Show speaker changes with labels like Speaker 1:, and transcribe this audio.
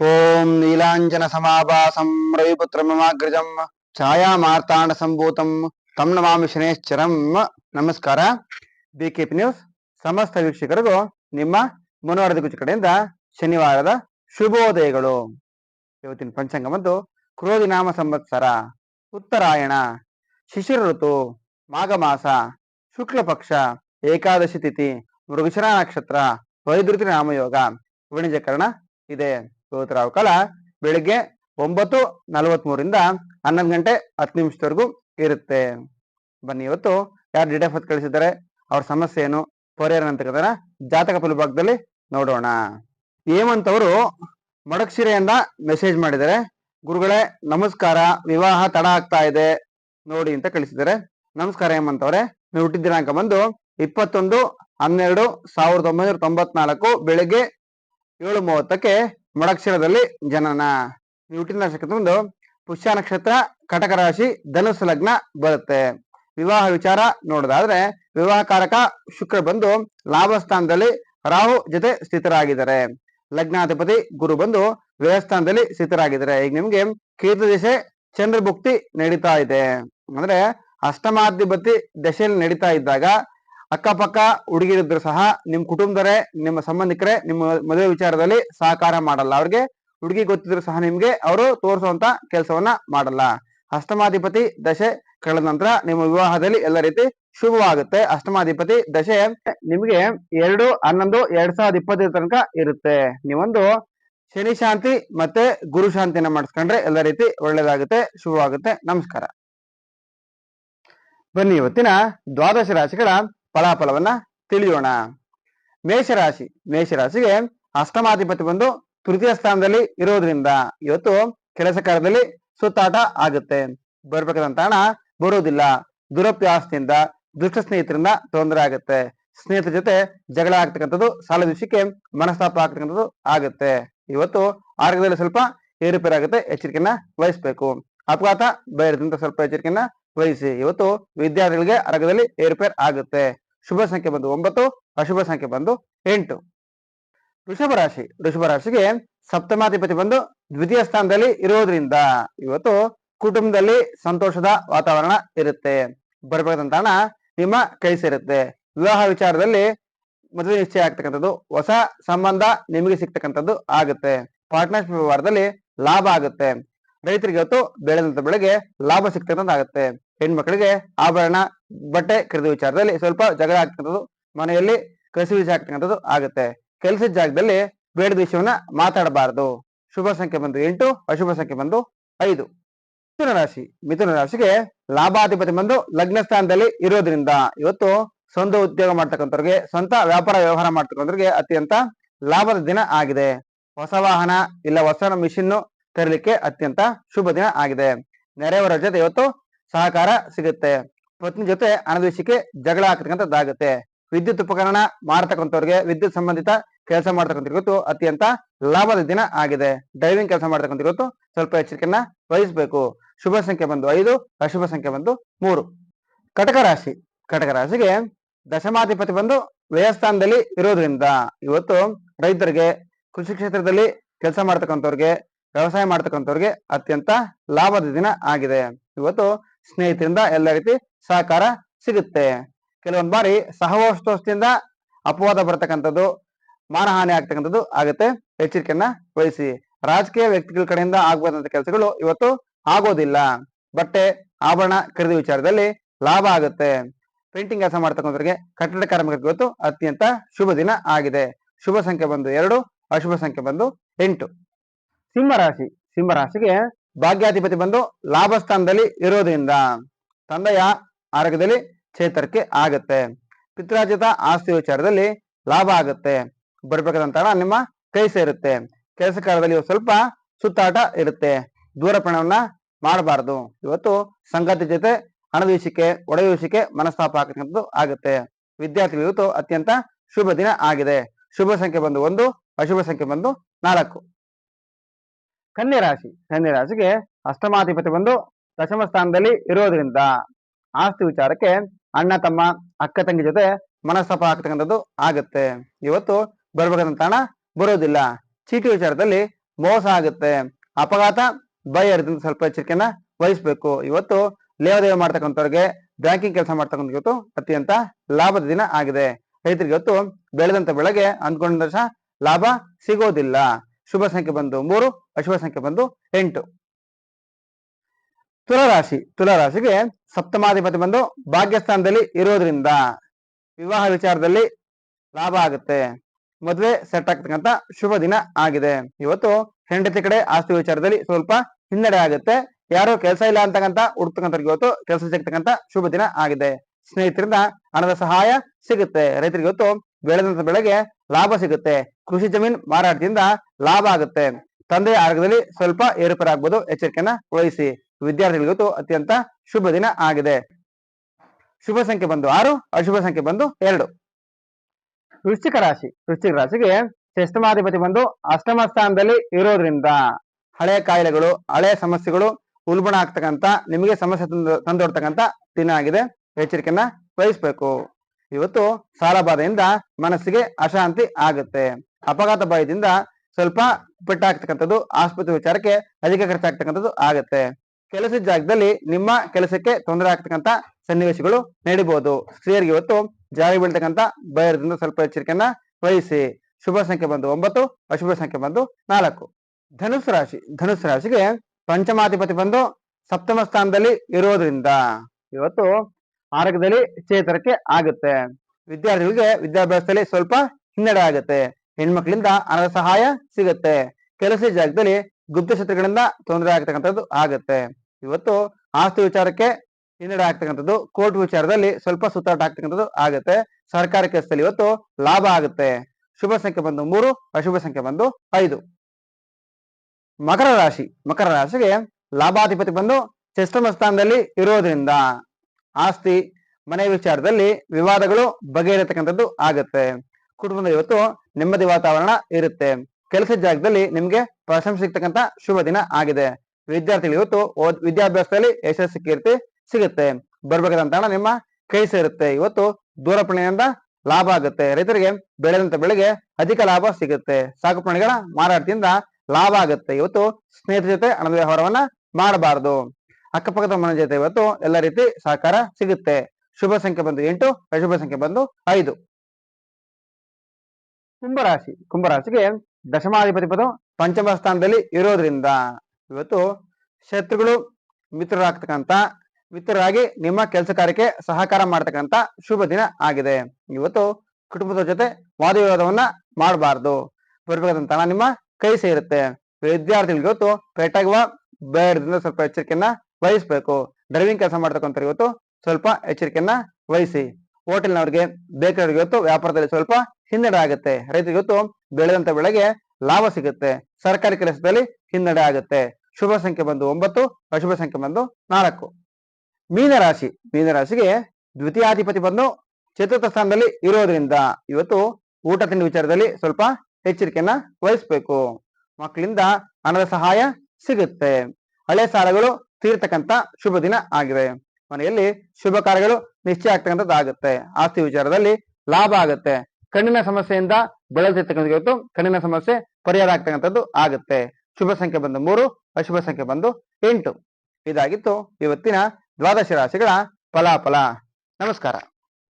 Speaker 1: ಓಂ ನೀಲಾಂಜನ ಸಮಾಭಾಸಂ ರವಿಪುತ್ರ ಮಮಾಗ್ರಜಂ ಛಾಯಾ ಮಾರ್ತಾಂಡ ಸಂಭೂತಂ ತಂ ನಮಾಮಿ ಶನೇಶ್ಚರಂ ನಮಸ್ಕಾರ B KP news ಸಮಸ್ತ ವೀಕ್ಷಕರಿಗೂ ನಿಮ್ಮ ಮನೋರಥ ಗುಚ್ಚ ಕಡೆಯಿಂದ ಶನಿವಾರದ ಶುಭೋದಯಗಳು. ಇವತ್ತಿನ ಕ್ರೋಧಿ ನಾಮ ಸಂವತ್ಸರ, ಉತ್ತರಾಯಣ, ಶಿಶಿರ ಋತು ಮಾಘ ಮಾಸ ಶುಕ್ಲ ಪಕ್ಷ ಏಕಾದಶಿ ತಿಥಿ, ಮೃಗಶಿರ ನಕ್ಷತ್ರ ವೈದ್ಯುತಿ ನಾಮಯೋಗ, ವಣಿಜಕರಣ ಇದೆ. ಇವತ್ತರ ಅವಕಾಲ ಬೆಳಿಗ್ಗೆ ಒಂಬತ್ತು ನಲವತ್ಮೂರಿಂದ ಹನ್ನೊಂದು ಗಂಟೆ ಹತ್ತು ನಿಮಿಷದವರೆಗೂ ಇರುತ್ತೆ. ಬನ್ನಿ, ಇವತ್ತು ಯಾರು ಡೇಟ್ ಆಫ್ ಬರ್ತ್ ಕಳಿಸಿದ್ದಾರೆ, ಅವ್ರ ಸಮಸ್ಯೆ ಏನು ಪರಿಹಾರ ಅಂತಕ್ಕಂಥ ಜಾತಕ ಫಲಭಾಗದಲ್ಲಿ ನೋಡೋಣ. ಹೇಮಂತ್ ಅವರು ಮಡಕ್ಸಿರೆಯಿಂದ ಮೆಸೇಜ್ ಮಾಡಿದ್ದಾರೆ. ಗುರುಗಳೇ, ನಮಸ್ಕಾರ, ವಿವಾಹ ತಡ ಆಗ್ತಾ ಇದೆ, ನೋಡಿ ಅಂತ ಕಳಿಸಿದ್ದಾರೆ. ನಮಸ್ಕಾರ ಹೇಮಂತ್ ಅವರೇ, ನೀವು ಹುಟ್ಟಿದ ದಿನಾಂಕ ಬಂದು ಇಪ್ಪತ್ತೊಂದು ಹನ್ನೆರಡು ಸಾವಿರದ ಒಂಬೈನೂರ ತೊಂಬತ್ನಾಲ್ಕು ಬೆಳಿಗ್ಗೆ ಏಳು ಮೂವತ್ತಕ್ಕೆ ಮಡಕ್ಷರದಲ್ಲಿ ಜನನ. ನೀವು ಹುಟ್ಟಿದ ನಕ್ಷತ್ರ ಬಂದು ಪುಷ್ಯ ನಕ್ಷತ್ರ, ಕಟಕ ರಾಶಿ, ಧನುಸು ಲಗ್ನ ಬರುತ್ತೆ. ವಿವಾಹ ವಿಚಾರ ನೋಡೋದಾದ್ರೆ ವಿವಾಹ ಕಾರಕ ಶುಕ್ರ ಬಂದು ಲಾಭಸ್ಥಾನದಲ್ಲಿ ರಾಹು ಜೊತೆ ಸ್ಥಿತರಾಗಿದ್ದಾರೆ. ಲಗ್ನಾಧಿಪತಿ ಗುರು ಬಂದು ವ್ಯವಸ್ಥಾನದಲ್ಲಿ ಸ್ಥಿತರಾಗಿದ್ದಾರೆ. ಈಗ ನಿಮ್ಗೆ ಕೀರ್ತಿ ದಿಶೆ ಚಂದ್ರಭುಕ್ತಿ ನಡೀತಾ ಇದೆ. ಅಂದ್ರೆ ಅಷ್ಟಮಾಧಿಪತಿ ದಶೆಯಲ್ಲಿ ನಡೀತಾ ಇದ್ದಾಗ ಅಕ್ಕಪಕ್ಕ ಹುಡುಗಿರಿದ್ರು ಸಹ ನಿಮ್ ಕುಟುಂಬದವರೇ, ನಿಮ್ಮ ಸಂಬಂಧಿಕರೇ, ನಿಮ್ಮ ಮದುವೆ ವಿಚಾರದಲ್ಲಿ ಸಹಕಾರ ಮಾಡಲ್ಲ. ಅವ್ರಿಗೆ ಹುಡುಗಿ ಗೊತ್ತಿದ್ರು ಸಹ ನಿಮ್ಗೆ ಅವರು ತೋರಿಸುವಂತ ಕೆಲಸವನ್ನ ಮಾಡಲ್ಲ. ಅಷ್ಟಮಾಧಿಪತಿ ದಶೆ ಕಳೆದ ನಂತರ ನಿಮ್ಮ ವಿವಾಹದಲ್ಲಿ ಎಲ್ಲ ರೀತಿ ಶುಭವಾಗುತ್ತೆ. ಅಷ್ಟಮಾಧಿಪತಿ ದಶೆ ನಿಮ್ಗೆ ಎರಡು, ಹನ್ನೊಂದು, ಎರಡ್ ಸಾವಿರದ ಇಪ್ಪತ್ತೈದು ತನಕ ಇರುತ್ತೆ. ನೀವೊಂದು ಶನಿ ಶಾಂತಿ ಮತ್ತೆ ಗುರು ಶಾಂತಿನ ಮಾಡಿಸ್ಕೊಂಡ್ರೆ ಎಲ್ಲ ರೀತಿ ಒಳ್ಳೇದಾಗುತ್ತೆ, ಶುಭವಾಗುತ್ತೆ. ನಮಸ್ಕಾರ. ಬನ್ನಿ ಇವತ್ತಿನ ದ್ವಾದಶ ರಾಶಿಗಳ ಫಲಾಫಲವನ್ನ ತಿಳಿಯೋಣ. ಮೇಷರಾಶಿ, ಮೇಷರಾಶಿಗೆ ಅಷ್ಟಮಾಧಿಪತಿ ಬಂದು ತೃತೀಯ ಸ್ಥಾನದಲ್ಲಿ ಇರೋದ್ರಿಂದ ಇವತ್ತು ಕೆಲಸ ಕಾರ್ಯದಲ್ಲಿ ಸುತ್ತಾಟ ಆಗುತ್ತೆ. ಬರ್ಬೇಕಾದಂತ ಹಣ ಬರೋದಿಲ್ಲ. ದುರಭ್ಯಾಸದಿಂದ ದುಷ್ಟ ಸ್ನೇಹಿತರಿಂದ ತೊಂದರೆ ಆಗುತ್ತೆ. ಸ್ನೇಹಿತರ ಜೊತೆ ಜಗಳ ಆಗ್ತಕ್ಕಂಥದ್ದು, ಸಾಲದ ವಿಷಯಕ್ಕೆ ಮನಸ್ತಾಪ ಆಗ್ತಕ್ಕಂಥದ್ದು ಆಗುತ್ತೆ. ಇವತ್ತು ಆರೋಗ್ಯದಲ್ಲಿ ಸ್ವಲ್ಪ ಏರುಪೇರಾಗುತ್ತೆ, ಎಚ್ಚರಿಕೆಯನ್ನ ವಹಿಸ್ಬೇಕು. ಅಪಘಾತ ಬೈರದಿಂದ ಸ್ವಲ್ಪ ಎಚ್ಚರಿಕೆಯನ್ನ ವಹಿಸಿ. ಇವತ್ತು ವಿದ್ಯಾರ್ಥಿಗಳಿಗೆ ಆರೋಗ್ಯದಲ್ಲಿ ಏರುಪೇರ್ ಆಗುತ್ತೆ ಶುಭ ಸಂಖ್ಯೆ ಬಂದು ಒಂಬತ್ತು, ಅಶುಭ ಸಂಖ್ಯೆ ಬಂದು ಎಂಟು. ವೃಷಭ ರಾಶಿ, ವೃಷಭ ರಾಶಿಗೆ ಸಪ್ತಮಾಧಿಪತಿ ಬಂದು ದ್ವಿತೀಯ ಸ್ಥಾನದಲ್ಲಿ ಇರೋದ್ರಿಂದ ಇವತ್ತು ಕುಟುಂಬದಲ್ಲಿ ಸಂತೋಷದ ವಾತಾವರಣ ಇರುತ್ತೆ. ಬರಬೇಕಾದಂತ ಹಣ ನಿಮ್ಮ ಕೈ ಸೇರುತ್ತೆ. ವಿವಾಹ ವಿಚಾರದಲ್ಲಿ ಮದುವೆ ನಿಶ್ಚಯ ಆಗ್ತಕ್ಕಂಥದ್ದು, ಹೊಸ ಸಂಬಂಧ ನಿಮಗೆ ಸಿಗ್ತಕ್ಕಂಥದ್ದು ಆಗುತ್ತೆ. ಪಾರ್ಟ್ನರ್ಶಿಪ್ ವ್ಯವಹಾರದಲ್ಲಿ ಲಾಭ ಆಗುತ್ತೆ. ರೈತರಿಗೆ ಇವತ್ತು ಬೆಳೆದಂತ ಬೆಳೆಗೆ ಲಾಭ ಸಿಗ್ತಕ್ಕಂಥದ್ದು ಆಗುತ್ತೆ ಹೆಣ್ಮಕ್ಳಿಗೆ ಆಭರಣ, ಬಟ್ಟೆ ಖರೀದಿ ವಿಚಾರದಲ್ಲಿ ಸ್ವಲ್ಪ ಜಗಳ ಆಗ್ತಕ್ಕಂಥದ್ದು, ಮನೆಯಲ್ಲಿ ಕಸಿ ಬೀಜ ಆಗ್ತಕ್ಕಂಥದ್ದು ಆಗುತ್ತೆ. ಕೆಲಸದ ಜಾಗದಲ್ಲಿ ಬೇಡದ ವಿಷಯವನ್ನ ಮಾತಾಡಬಾರದು. ಶುಭ ಸಂಖ್ಯೆ ಬಂದು ಎಂಟು, ಅಶುಭ ಸಂಖ್ಯೆ ಬಂದು ಐದು. ಮಿಥುನ ರಾಶಿ. ಮಿಥುನ ರಾಶಿಗೆ ಲಾಭಾಧಿಪತಿ ಬಂದು ಲಗ್ನ ಸ್ಥಾನದಲ್ಲಿ ಇರೋದ್ರಿಂದ ಇವತ್ತು ಸ್ವಂತ ಉದ್ಯೋಗ ಮಾಡ್ತಕ್ಕಂಥವ್ರಿಗೆ, ಸ್ವಂತ ವ್ಯಾಪಾರ ವ್ಯವಹಾರ ಮಾಡ್ತಕ್ಕಂಥವ್ರಿಗೆ ಅತ್ಯಂತ ಲಾಭದ ದಿನ ಆಗಿದೆ. ಹೊಸ ವಾಹನ ಇಲ್ಲ ಹೊಸ ಮಿಷಿನ್ ತರಲಿಕ್ಕೆ ಅತ್ಯಂತ ಶುಭ ದಿನ ಆಗಿದೆ. ನೆರೆಯವರ ಜೊತೆ ಇವತ್ತು ಸಹಕಾರ ಸಿಗುತ್ತೆ. ಪತ್ನಿ ಜೊತೆ ವಿಷಯಕ್ಕೆ ಜಗಳ ಆಗ್ತಕ್ಕಂಥದ್ದಾಗುತ್ತೆ ವಿದ್ಯುತ್ ಉಪಕರಣ ಮಾಡತಕ್ಕಂಥವ್ರಿಗೆ ವಿದ್ಯುತ್ ಸಂಬಂಧಿತ ಕೆಲಸ ಮಾಡ್ತಕ್ಕಂಥ ಇವತ್ತು ಅತ್ಯಂತ ಲಾಭದ ದಿನ ಆಗಿದೆ. ಡ್ರೈವಿಂಗ್ ಕೆಲಸ ಮಾಡ್ತಕ್ಕಂಥ ಇವತ್ತು ಸ್ವಲ್ಪ ಎಚ್ಚರಿಕೆಯನ್ನ ವಹಿಸಬೇಕು. ಶುಭ ಸಂಖ್ಯೆ ಬಂದು ಐದು, ಅಶುಭ ಸಂಖ್ಯೆ ಬಂದು ಮೂರು. ಕಟಕ ರಾಶಿ. ಕಟಕ ರಾಶಿಗೆ ದಶಮಾಧಿಪತಿ ಬಂದು ವ್ಯಯಸ್ಥಾನದಲ್ಲಿ ಇರೋದ್ರಿಂದ ಇವತ್ತು ರೈತರಿಗೆ, ಕೃಷಿ ಕ್ಷೇತ್ರದಲ್ಲಿ ಕೆಲಸ ಮಾಡ್ತಕ್ಕಂಥವ್ರಿಗೆ, ವ್ಯವಸಾಯ ಮಾಡ್ತಕ್ಕಂಥವ್ರಿಗೆ ಅತ್ಯಂತ ಲಾಭದ ದಿನ ಆಗಿದೆ. ಇವತ್ತು ಸ್ನೇಹಿತರಿಂದ ಎಲ್ಲ ರೀತಿ ಸಹಕಾರ ಸಿಗುತ್ತೆ. ಕೆಲವೊಂದು ಬಾರಿ ಸಹವಸ್ತುವಸ್ತಿಯಿಂದ ಅಪವಾದ ಬರ್ತಕ್ಕಂಥದ್ದು, ಮಾನಹಾನಿ ಆಗ್ತಕ್ಕಂಥದ್ದು ಆಗುತ್ತೆ. ಎಚ್ಚರಿಕೆಯನ್ನ ವಹಿಸಿ. ರಾಜಕೀಯ ವ್ಯಕ್ತಿಗಳ ಕಡೆಯಿಂದ ಆಗಬಹುದಂತ ಕೆಲಸಗಳು ಇವತ್ತು ಆಗೋದಿಲ್ಲ. ಬಟ್ಟೆ, ಆಭರಣ, ಖರೀದಿ ವಿಚಾರದಲ್ಲಿ ಲಾಭ ಆಗುತ್ತೆ. ಪ್ರಿಂಟಿಂಗ್ ಕೆಲಸ ಮಾಡ್ತಕ್ಕಂಥವ್ರಿಗೆ ಕಟ್ಟಡ ಕಾರ್ಮಿಕರಿಗೆ ಇವತ್ತು ಅತ್ಯಂತ ಶುಭ ದಿನ ಆಗಿದೆ. ಶುಭ ಸಂಖ್ಯೆ ಬಂದು ಎರಡು, ಅಶುಭ ಸಂಖ್ಯೆ ಬಂದು ಎಂಟು. ಸಿಂಹರಾಶಿ. ಸಿಂಹರಾಶಿಗೆ ಭಾಗ್ಯಾಧಿಪತಿ ಬಂದು ಲಾಭ ಸ್ಥಾನದಲ್ಲಿ ಇರೋದ್ರಿಂದ ತಂದೆಯ ಆರೋಗ್ಯದಲ್ಲಿ ಚೇತರಿಕೆ ಆಗತ್ತೆ. ಪಿತ್ರಾರ್ಜಿತ ಆಸ್ತಿ ವಿಚಾರದಲ್ಲಿ ಲಾಭ ಆಗುತ್ತೆ. ಬರ್ಬೇಕಾದಂತ ನಿಮ್ಮ ಕೈ ಸೇರುತ್ತೆ. ಕೆಲಸ ಕಾಲದಲ್ಲಿ ಸ್ವಲ್ಪ ಸುತ್ತಾಟ ಇರುತ್ತೆ. ದೂರ ಮಾಡಬಾರದು. ಇವತ್ತು ಸಂಗತಿ ಜೊತೆ ಹಣದ ವಿಷಯಕ್ಕೆ ಒಡೆಯ ವಿಷಯಕ್ಕೆ ಮನಸ್ತಾಪ ಹಾಕತಕ್ಕಂಥದ್ದು ಆಗುತ್ತೆ. ವಿದ್ಯಾರ್ಥಿಗಳು ಇವತ್ತು ಅತ್ಯಂತ ಶುಭ ದಿನ ಆಗಿದೆ. ಶುಭ ಸಂಖ್ಯೆ ಬಂದು ಒಂದು, ಅಶುಭ ಸಂಖ್ಯೆ ಬಂದು ನಾಲ್ಕು. ಕನ್ಯಾ ರಾಶಿ. ಕನ್ಯಾ ರಾಶಿಗೆ ಅಷ್ಟಮಾಧಿಪತಿ ಬಂದು ದಶಮ ಸ್ಥಾನದಲ್ಲಿ ಇರೋದ್ರಿಂದ ಆಸ್ತಿ ವಿಚಾರಕ್ಕೆ ಅಣ್ಣ, ತಮ್ಮ, ಅಕ್ಕ, ತಂಗಿ ಜೊತೆ ಮನಸ್ತಾಪ ಆಗ್ತಕ್ಕಂಥದ್ದು ಆಗುತ್ತೆ. ಇವತ್ತು ಬರ್ಬೇಕಂತ ಹಣ ಬರೋದಿಲ್ಲ. ಚೀಟಿ ವಿಚಾರದಲ್ಲಿ ಮೋಸ ಆಗುತ್ತೆ. ಅಪಘಾತ, ಭಯ ಇರೋದ್ರಿಂದ ಸ್ವಲ್ಪ ಎಚ್ಚರಿಕೆಯನ್ನ ವಹಿಸ್ಬೇಕು. ಇವತ್ತು ಲೇವಾದೇವಿ ಮಾಡ್ತಕ್ಕಂಥವ್ರಿಗೆ ಬ್ಯಾಂಕಿಂಗ್ ಕೆಲಸ ಮಾಡ್ತಕ್ಕಂಥ ಇವತ್ತು ಅತ್ಯಂತ ಲಾಭದ ದಿನ ಆಗಿದೆ. ರೈತರಿಗೆ ಇವತ್ತು ಬೆಳೆದಂತ ಬೆಳೆಗೆ ಅಂದ್ಕೊಂಡ ಲಾಭ ಸಿಗೋದಿಲ್ಲ. ಶುಭ ಸಂಖ್ಯೆ ಬಂದು ಮೂರು, ಅಶುಭ ಸಂಖ್ಯೆ ಬಂದು ಎಂಟು. ತುಲರಾಶಿ, ತುಲಾರಾಶಿಗೆ ಸಪ್ತಮಾಧಿಪತಿ ಬಂದು ಭಾಗ್ಯಸ್ಥಾನದಲ್ಲಿ ಇರೋದ್ರಿಂದ ವಿವಾಹ ವಿಚಾರದಲ್ಲಿ ಲಾಭ ಆಗುತ್ತೆ. ಮದುವೆ ಸೆಟ್ ಆಗ್ತಕ್ಕಂತ ಶುಭ ದಿನ ಆಗಿದೆ. ಇವತ್ತು ಹೆಂಡತಿ ಕಡೆ ಆಸ್ತಿ ವಿಚಾರದಲ್ಲಿ ಸ್ವಲ್ಪ ಹಿನ್ನಡೆ ಆಗುತ್ತೆ. ಯಾರು ಕೆಲಸ ಇಲ್ಲ ಅಂತಕ್ಕಂತ ಹುಡುಕ್ತಕ್ಕಂಥವ್ರಿಗೆ ಇವತ್ತು ಕೆಲಸ ಸಿಗ್ತಕ್ಕಂತ ಶುಭ ದಿನ ಆಗಿದೆ. ಸ್ನೇಹಿತರಿಂದ ಹಣದ ಸಹಾಯ ಸಿಗುತ್ತೆ. ರೈತರಿಗೆ ಇವತ್ತು ಬೆಳೆದಂತ ಬೆಳೆಗೆ ಲಾಭ ಸಿಗುತ್ತೆ. ಕೃಷಿ ಜಮೀನ್ ಮಾರಾಟದಿಂದ ಲಾಭ ಆಗುತ್ತೆ. ತಂದೆಯ ಆರೋಗ್ಯದಲ್ಲಿ ಸ್ವಲ್ಪ ಏರುಪೇರಾಗಬಹುದು ಎಚ್ಚರಿಕೆಯನ್ನ ವಹಿಸಿ. ವಿದ್ಯಾರ್ಥಿಗಳಿಗೂ ಅತ್ಯಂತ ಶುಭ ದಿನ ಆಗಿದೆ. ಶುಭ ಸಂಖ್ಯೆ ಬಂದು ಆರು, ಅಶುಭ ಸಂಖ್ಯೆ ಬಂದು ಎರಡು. ವೃಶ್ಚಿಕ ರಾಶಿ. ವೃಶ್ಚಿಕ ರಾಶಿಗೆ ಷಷ್ಟಮಾಧಿಪತಿ ಬಂದು ಅಷ್ಟಮ ಸ್ಥಾನದಲ್ಲಿ ಇರೋದ್ರಿಂದ ಹಳೆಯ ಕಾಯಿಲೆಗಳು, ಹಳೆಯ ಸಮಸ್ಯೆಗಳು ಉಲ್ಬಣ ಆಗ್ತಕ್ಕಂತ ನಿಮಗೆ ಸಮಸ್ಯೆ ತಂದು ತಂದೊಡ್ತಕ್ಕಂತ ದಿನ ಆಗಿದೆ. ಎಚ್ಚರಿಕೆಯನ್ನ ವಹಿಸ್ಬೇಕು. ಇವತ್ತು ಸಾಲ ಬಾಧೆಯಿಂದ ಮನಸ್ಸಿಗೆ ಅಶಾಂತಿ ಆಗುತ್ತೆ. ಅಪಘಾತ ಭಯದಿಂದ ಸ್ವಲ್ಪ ಪೆಟ್ಟಾಗ್ತಕ್ಕಂಥದ್ದು ಆಸ್ಪತ್ರೆ ವಿಚಾರಕ್ಕೆ ಅಧಿಕ ಖರ್ಚಾಗ್ತಕ್ಕಂಥದ್ದು ಆಗುತ್ತೆ. ಕೆಲಸದ ಜಾಗದಲ್ಲಿ ನಿಮ್ಮ ಕೆಲಸಕ್ಕೆ ತೊಂದರೆ ಆಗ್ತಕ್ಕಂಥ ಸನ್ನಿವೇಶಗಳು ನಡೀಬಹುದು ಸ್ತ್ರೀಯರಿಗೆ ಇವತ್ತು ಜಾರಿ ಬೀಳ್ತಕ್ಕಂಥ ಭಯದಿಂದ ಸ್ವಲ್ಪ ಎಚ್ಚರಿಕೆಯನ್ನ ವಹಿಸಿ. ಶುಭ ಸಂಖ್ಯೆ ಬಂದು ಒಂಬತ್ತು, ಅಶುಭ ಸಂಖ್ಯೆ ಬಂದು ನಾಲ್ಕು. ಧನುಸ್ ರಾಶಿ ಧನುಸ್ ರಾಶಿಗೆ ಪಂಚಮಾಧಿಪತಿ ಬಂದು ಸಪ್ತಮ ಸ್ಥಾನದಲ್ಲಿ ಇರೋದ್ರಿಂದ ಇವತ್ತು ಆರೋಗ್ಯದಲ್ಲಿ ಚೇತರಿಕೆ ಆಗುತ್ತೆ. ವಿದ್ಯಾರ್ಥಿಗಳಿಗೆ ವಿದ್ಯಾಭ್ಯಾಸದಲ್ಲಿ ಸ್ವಲ್ಪ ಹಿನ್ನಡೆ ಆಗುತ್ತೆ. ಹೆಣ್ಮಕ್ಳಿಂದ ಹಣದ ಸಹಾಯ ಸಿಗುತ್ತೆ. ಕೆಲಸ ಜಾಗದಲ್ಲಿ ಗುಪ್ತ ಶತ್ರುಗಳಿಂದ ತೊಂದರೆ ಆಗ್ತಕ್ಕಂಥದ್ದು ಆಗುತ್ತೆ. ಇವತ್ತು ಆಸ್ತಿ ವಿಚಾರಕ್ಕೆ ಹಿನ್ನಡೆ ಆಗ್ತಕ್ಕಂಥದ್ದು, ಕೋರ್ಟ್ ವಿಚಾರದಲ್ಲಿ ಸ್ವಲ್ಪ ಸುತ್ತಾಟ ಆಗ್ತಕ್ಕಂಥದ್ದು ಆಗುತ್ತೆ. ಸರ್ಕಾರಿ ಕೆಲಸದಲ್ಲಿ ಇವತ್ತು ಲಾಭ ಆಗುತ್ತೆ. ಶುಭ ಸಂಖ್ಯೆ ಬಂದು ಮೂರು, ಅಶುಭ ಸಂಖ್ಯೆ ಬಂದು ಐದು. ಮಕರ ರಾಶಿ. ಮಕರ ರಾಶಿಗೆ ಲಾಭಾಧಿಪತಿ ಬಂದು ಚಷ್ಟಮ ಸ್ಥಾನದಲ್ಲಿ ಇರೋದ್ರಿಂದ ಆಸ್ತಿ, ಮನೆ ವಿಚಾರದಲ್ಲಿ ವಿವಾದಗಳು ಬಗೆಹರಿತಕ್ಕಂಥದ್ದು ಆಗತ್ತೆ. ಕುಟುಂಬದ ಇವತ್ತು ನೆಮ್ಮದಿ ವಾತಾವರಣ ಇರುತ್ತೆ. ಕೆಲಸ ಜಾಗದಲ್ಲಿ ನಿಮ್ಗೆ ಪ್ರಶಂಸೆ ಸಿಗ್ತಕ್ಕಂತ ಶುಭ ದಿನ ಆಗಿದೆ. ವಿದ್ಯಾರ್ಥಿಗಳು ಇವತ್ತು ವಿದ್ಯಾಭ್ಯಾಸದಲ್ಲಿ ಯಶಸ್ಸು ಕೀರ್ತಿ ಸಿಗುತ್ತೆ. ಬರ್ಬೇಕಾದಂತ ಹಣ ನಿಮ್ಮ ಕೈ ಸೇರುತ್ತೆ. ಇವತ್ತು ದೂರ ಲಾಭ ಆಗುತ್ತೆ. ರೈತರಿಗೆ ಬೆಳೆದಂತ ಬೆಳೆಗೆ ಅಧಿಕ ಲಾಭ ಸಿಗುತ್ತೆ. ಸಾಕು ಪ್ರಾಣಿಗಳ ಮಾರಾಟದಿಂದ ಲಾಭ ಆಗುತ್ತೆ. ಇವತ್ತು ಸ್ನೇಹಿತರ ಜೊತೆ ಹಣದ ವ್ಯವಹಾರವನ್ನ ಮಾಡಬಾರದು. ಅಕ್ಕಪಕ್ಕದ ಮನೆ ಜೊತೆ ಇವತ್ತು ಎಲ್ಲ ರೀತಿ ಸಹಕಾರ ಸಿಗುತ್ತೆ. ಶುಭ ಸಂಖ್ಯೆ ಬಂದು ಎಂಟು, ಅಶುಭ ಸಂಖ್ಯೆ ಬಂದು ಐದು. ಕುಂಭರಾಶಿ, ಕುಂಭರಾಶಿಗೆ ದಶಮಾಧಿಪತಿ ಪದ ಪಂಚಮ ಸ್ಥಾನದಲ್ಲಿ ಇರೋದ್ರಿಂದ ಇವತ್ತು ಶತ್ರುಗಳು ಮಿತ್ರರಾಗ್ತಕ್ಕಂತ ಮಿತ್ರರಾಗಿ ನಿಮ್ಮ ಕೆಲಸ ಕಾರ್ಯಕ್ಕೆ ಸಹಕಾರ ಮಾಡ್ತಕ್ಕಂತ ಶುಭ ದಿನ ಆಗಿದೆ. ಇವತ್ತು ಕುಟುಂಬದ ಜೊತೆ ವಾದ ವಿವಾದವನ್ನ ಮಾಡಬಾರ್ದು ಬರ್ಬೇಕಾದಂತ ನಿಮ್ಮ ಕೈ ಸೇರುತ್ತೆ. ವಿದ್ಯಾರ್ಥಿಗಳಿಗೆ ಇವತ್ತು ಪೆಟ್ಟಾಗುವ ಬೇಡದಿಂದ ಸ್ವಲ್ಪ ಎಚ್ಚರಿಕೆಯನ್ನ ವಹಿಸ್ಬೇಕು. ಡ್ರೈವಿಂಗ್ ಕೆಲಸ ಮಾಡ್ತಕ್ಕಂಥ ಇವತ್ತು ಸ್ವಲ್ಪ ಎಚ್ಚರಿಕೆಯನ್ನ ವಹಿಸಿ. ಹೋಟೆಲ್ನವ್ರಿಗೆ ಬೇಕರಿಗೆ ಇವತ್ತು ವ್ಯಾಪಾರದಲ್ಲಿ ಸ್ವಲ್ಪ ಹಿನ್ನಡೆ ಆಗುತ್ತೆ. ರೈತರಿಗೆ ಇವತ್ತು ಬೆಳೆದಂತ ಬೆಳೆಗೆ ಲಾಭ ಸಿಗುತ್ತೆ. ಸರ್ಕಾರಿ ಕೆಲಸದಲ್ಲಿ ಹಿನ್ನಡೆ ಆಗುತ್ತೆ. ಶುಭ ಸಂಖ್ಯೆ ಬಂದು ಒಂಬತ್ತು, ಅಶುಭ ಸಂಖ್ಯೆ ಬಂದು ನಾಲ್ಕು. ಮೀನರಾಶಿ. ಮೀನರಾಶಿಗೆ ದ್ವಿತೀಯಾಧಿಪತಿ ಬಂದು ಚತುರ್ಥ ಸ್ಥಾನದಲ್ಲಿ ಇರೋದ್ರಿಂದ ಇವತ್ತು ಊಟ, ತಿಂಡಿ ವಿಚಾರದಲ್ಲಿ ಸ್ವಲ್ಪ ಎಚ್ಚರಿಕೆಯನ್ನ ವಹಿಸ್ಬೇಕು. ಮಕ್ಕಳಿಂದ ಹಣದ ಸಹಾಯ ಸಿಗುತ್ತೆ. ಹಳೆ ಸಾಲಗಳು ತೀರ್ತಕ್ಕಂತ ಶುಭ ದಿನ ಆಗಿದೆ. ಮನೆಯಲ್ಲಿ ಶುಭ ಕಾರ್ಯಗಳು ನಿಶ್ಚಯ ಆಗ್ತಕ್ಕಂಥದ್ದು ಆಗುತ್ತೆ. ಆಸ್ತಿ ವಿಚಾರದಲ್ಲಿ ಲಾಭ ಆಗುತ್ತೆ. ಕಣ್ಣಿನ ಸಮಸ್ಯೆಯಿಂದ ಬಳಲ್ತಿರ್ತಕ್ಕಂಥ ಇವತ್ತು ಕಣ್ಣಿನ ಸಮಸ್ಯೆ ಪರಿಹಾರ ಆಗ್ತಕ್ಕಂಥದ್ದು ಆಗುತ್ತೆ. ಶುಭ ಸಂಖ್ಯೆ ಬಂದು ಮೂರು, ಅಶುಭ ಸಂಖ್ಯೆ ಬಂದು ಎಂಟು. ಇದಾಗಿತ್ತು ಇವತ್ತಿನ ದ್ವಾದಶ ರಾಶಿಗಳ ಫಲಾಫಲ. ನಮಸ್ಕಾರ.